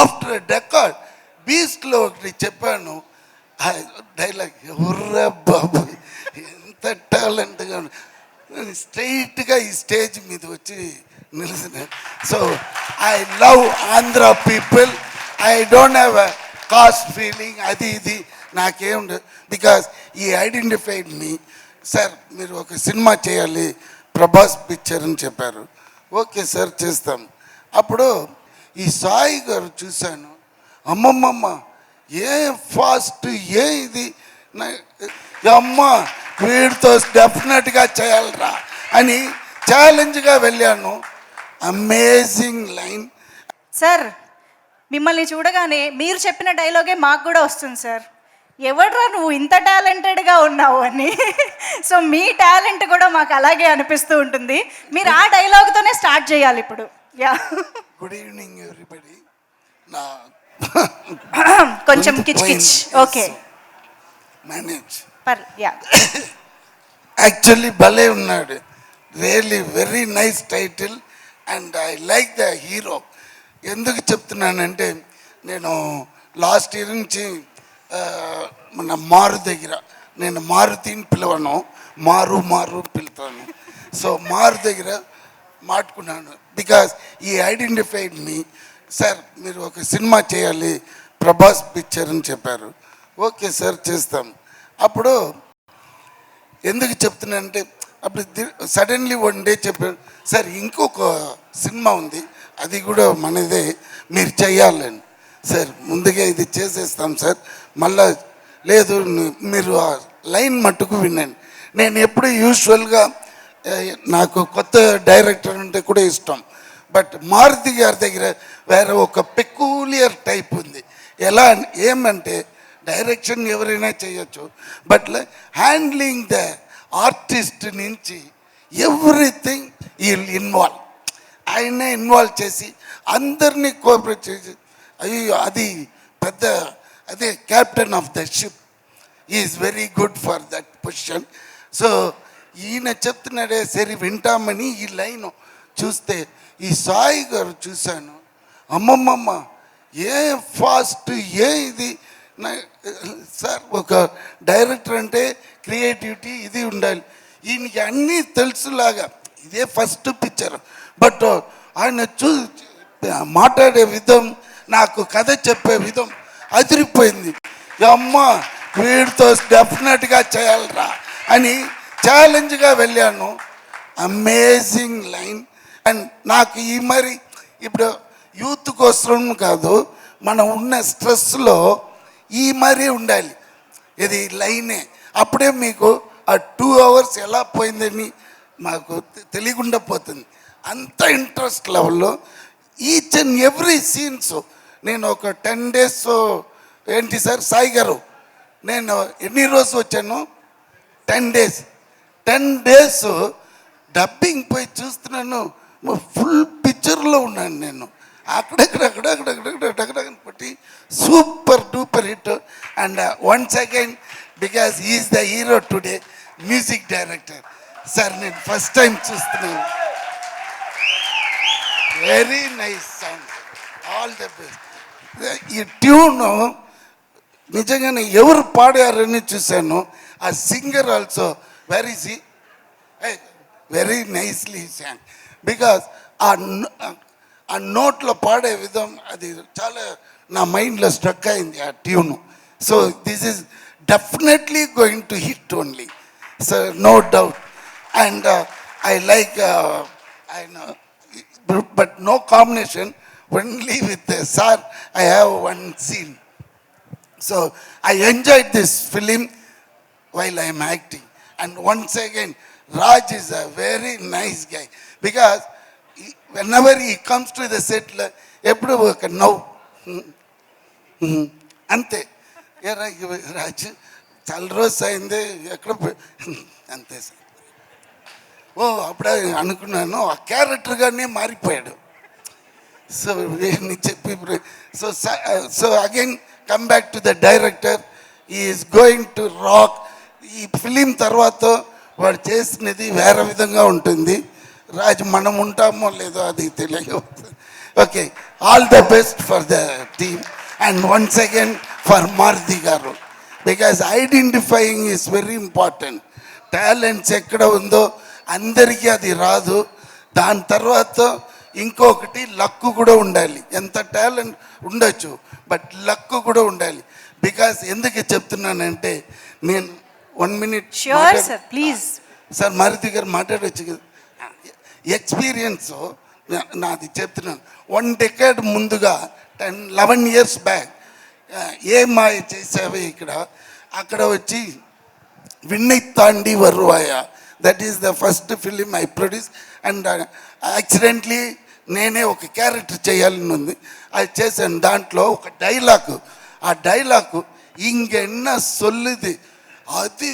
After డెకార్డ్ బీస్ట్లో ఒకటి చెప్పాను. Dialogue ఎవర్రా బాబు ఎంత టాలెంట్గా స్ట్రైట్గా ఈ స్టేజ్ మీద వచ్చి నిలిచిన so I love Andhra people I don't have a caste feeling అది ఇది నాకేముండదు because he identified me sir మీరు ఒక సినిమా చేయాలి. ప్రభాస్ పిక్చర్ అని చెప్పారు. ఓకే సార్ చేస్తాం. అప్పుడు ఈ సాయి గారు చూశాను. అమ్మమ్మమ్మ ఏ ఫాస్ట్ ఏ ఇది? అమ్మ వీడితో డెఫినెట్గా చేయాలరా అని ఛాలెంజ్గా వెళ్ళాను. Amazing line. సార్ మిమ్మల్ని చూడగానే మీరు చెప్పిన డైలాగే మాకు కూడా వస్తుంది సార్. ఎవడ్రా నువ్వు ఇంత టాలెంటెడ్గా ఉన్నావు అని. సో మీ టాలెంట్ కూడా మాకు అలాగే అనిపిస్తూ ఉంటుంది. మీరు ఆ డైలాగ్తోనే స్టార్ట్ చేయాలి ఇప్పుడు. యా. గుడ్ ఈవినింగ్ ఎవ్రీబడి నా కొంచెం కిచ్ కిచ్. ఓకే మేనేజ్ పర్ యా. యాక్చువల్లీ భలే ఉన్నాడు. Really very nice title and I like the hero ఎందుకు చెప్తున్నానంటే నేను లాస్ట్ ఇయర్ నుంచి మన మారు దగ్గర నేను మారుతిని పిలవను. మారు మారు పిలుతాను. సో మారు దగ్గర మాట్టుకున్నాను because he identified me sir మీరు ఒక సినిమా చేయాలి. ప్రభాస్ పిక్చర్ అని చెప్పారు. ఓకే సార్ చేస్తాం. అప్పుడు ఎందుకు చెప్తున్నానంటే అప్పుడు సడన్లీ వన్ డే చెప్పాడు సార్ ఇంకొక సినిమా ఉంది. అది కూడా మనదే. మీరు చెయ్యాలని సార్ ముందుగా ఇది చేసేస్తాం సార్ మళ్ళా లేదు మీరు ఆ లైన్ మట్టుకు వినండి. నేను ఎప్పుడు యూజువల్గా నాకు కొత్త డైరెక్టర్ అంటే కూడా ఇష్టం. బట్ మారుతి గారి దగ్గర వేరే ఒక పెక్యూలియర్ టైప్ ఉంది. ఎలా ఏమంటే డైరెక్షన్ ఎవరైనా చేయొచ్చు. బట్ హ్యాండ్లింగ్ ద ఆర్టిస్ట్ నుంచి ఎవ్రీథింగ్ ఈ ఇన్వాల్వ్ ఆయనే ఇన్వాల్వ్ చేసి అందరినీ కోఆపరేట్ చేసి అయ్యో అది పెద్ద అదే captain of the ship is very good for that position so ఈయన చెప్తున్నాడే సరే వింటామని ఈ లైన్ చూస్తే ఈ సాయి గారు చూశాను. అమ్మమ్మమ్మ ఏ ఫాస్ట్ ఏ ఇది? సార్ ఒక డైరెక్టర్ అంటే క్రియేటివిటీ ఇది ఉండాలి. ఈయనకి అన్నీ తెలుసులాగా. ఇదే ఫస్ట్ పిక్చర్. బట్ ఆయన చూ మాట్లాడే విధం నాకు కథ చెప్పే విధం అదిరిపోయింది. అమ్మ వీడితో డెఫినెట్గా చేయాలరా అని ఛాలెంజ్గా వెళ్ళాను. అమేజింగ్ లైన్ అండ్ నాకు ఈ మరి ఇప్పుడు యూత్ కోసం కాదు మనం ఉన్న స్ట్రెస్లో ఈ మరీ ఉండాలి. ఇది లైనే అప్పుడే మీకు ఆ టూ అవర్స్ ఎలా పోయిందని మాకు తె- తెలియకుండా పోతుంది. అంత ఇంట్రెస్ట్ లెవెల్లో ఈచ్ అండ్ ఎవ్రీ సీన్స్ నేను ఒక టెన్ డేస్ ఏంటి సార్? సాయి గారు నేను ఎన్ని రోజు వచ్చాను? Ten days ten days dubbing పోయి చూస్తున్నాను. ఫుల్ పిక్చర్లో ఉన్నాను నేను. అక్కడక్కడ అక్కడక్కడ అక్కడక్కడ పట్టి super duper hit. And once again because is the hero today music director sir నేను ఫస్ట్ టైం చూస్తున్నాను. Very nice song all the best ఈ ట్యూన్ నిజంగానే ఎవరు పాడారని చూశాను. ఆ సింగర్ ఆల్సో వెరీ సి వెరీ నైస్లీ సాంగ్ బికాస్ ఆ న- ఆ నోట్లో పాడే విధం అది చాలా నా మైండ్లో స్ట్రక్ అయింది ఆ tune so this is definitely going to hit only so no doubt and I like I but no combination only with sir I have one scene So I enjoyed this film while I am acting. And once again, Raj is a very nice guy. Because he- whenever he comes to the set, ఎప్పుడు ఒక నవ్వు. అంతే. ఏ రాజు? చాలా రోజు అయింది. ఎక్కడ అంతే sir. ఓ అప్పుడే అనుకున్నాను ఆ క్యారెక్టర్గానే మారిపోయాడు. సో నేను చెప్పి so so again come back to the director. Is going to rock ఈ ఫిలిం తర్వాత వాడు చేసినది వేరే విధంగా ఉంటుంది. రాజు మనం ఉంటామో లేదో అది తెలియదు. Okay all the best for the team and once again for Maruthi garu. Because identifying is very important talents ఎక్కడ ఉందో అందరికీ అది రాదు. దాని తర్వాత ఇంకొకటి లక్కు కూడా ఉండాలి. ఎంత టాలెంట్ ఉండొచ్చు బట్ లక్కు కూడా ఉండాలి. బికాస్ ఎందుకు చెప్తున్నానంటే నేను one minute sure sir please sir Maruthi garu మాట్లాడవచ్చు కదా. ఎక్స్పీరియన్స్ నాది చెప్తున్నాను. వన్ డెకేడ్ ముందుగా ten eleven years back Ye Maaya Chesave ఇక్కడ? అక్కడ వచ్చి Vinnaithaandi Varuvaaya. That is the first film I produce and accidentally నేనే ఒక క్యారెక్టర్ చేయాలని ఉంది. అది చేశాను. దాంట్లో ఒక డైలాగ్ ఆ డైలాగ్ ఇంకెన్న సొల్లుది? అది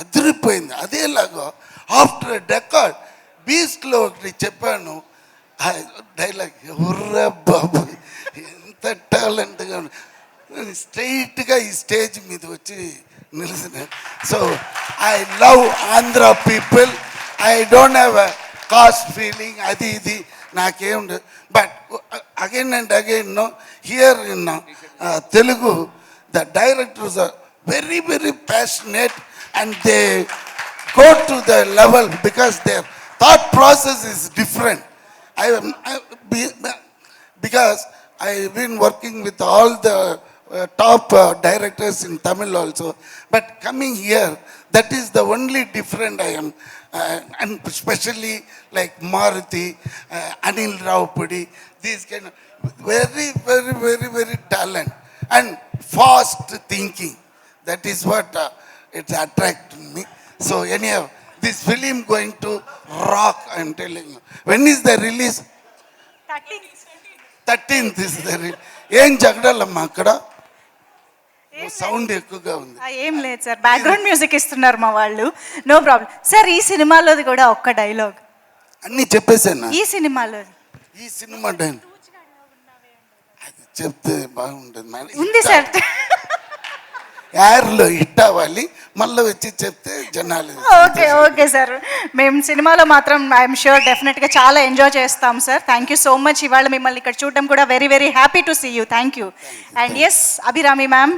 అదిరిపోయింది. అదేలాగా ఆఫ్టర్ డెకార్డ్ బీస్ట్లో ఒకటి చెప్పాను. డైలాగ్ ఎవర్రా బాబు ఎంత టాలెంట్గా స్ట్రైట్గా ఈ స్టేజ్ మీద వచ్చి నిలిచిన. So I love Andhra people I don't have a caste feeling అది ఇది నాకేం but again and again no here in Telugu the directors are very, very passionate and they go to the level because their thought process is different. I am I, because I've been working with all the uh, top uh, directors in Tamil also, but coming here, that is the only different I am, uh, and especially like Maruti, uh, Anil Raupudi, these kind of very, very, very, very talent and fast thinking. That is what uh, it attracted me. So anyhow, this film going to rock. I'm telling you. When is the release? Thirteenth is the release ఏం జగడాలమ్మా అక్కడ? Sound ఎక్కువగా ఉంది. ఏం లేదు sir. Background music ఇస్తున్నారు మా వాళ్ళు. నో ప్రాబ్లం సార్ ఈ సినిమాలోది కూడా ఒక్క డైలాగ్ అన్నీ చెప్పేసాను ఈ సినిమాలోది ఈ సినిమా డైన్ అది చెప్తే బాగుంటుంది. ఉంది సార్. యార్లో హిట్ అవ్వాలి మళ్ళీ వచ్చి చెప్తే జనాలు ఓకే ఓకే సార్. మేము సినిమాలో మాత్రం ఐఎమ్ షూర్ డెఫినెట్గా చాలా ఎంజాయ్ చేస్తాం sir. Thank you so much. ఇవాళ మిమ్మల్ని ఇక్కడ చూడడం కూడా very very happy to see you. Thank you. And S Abhirami ma'am.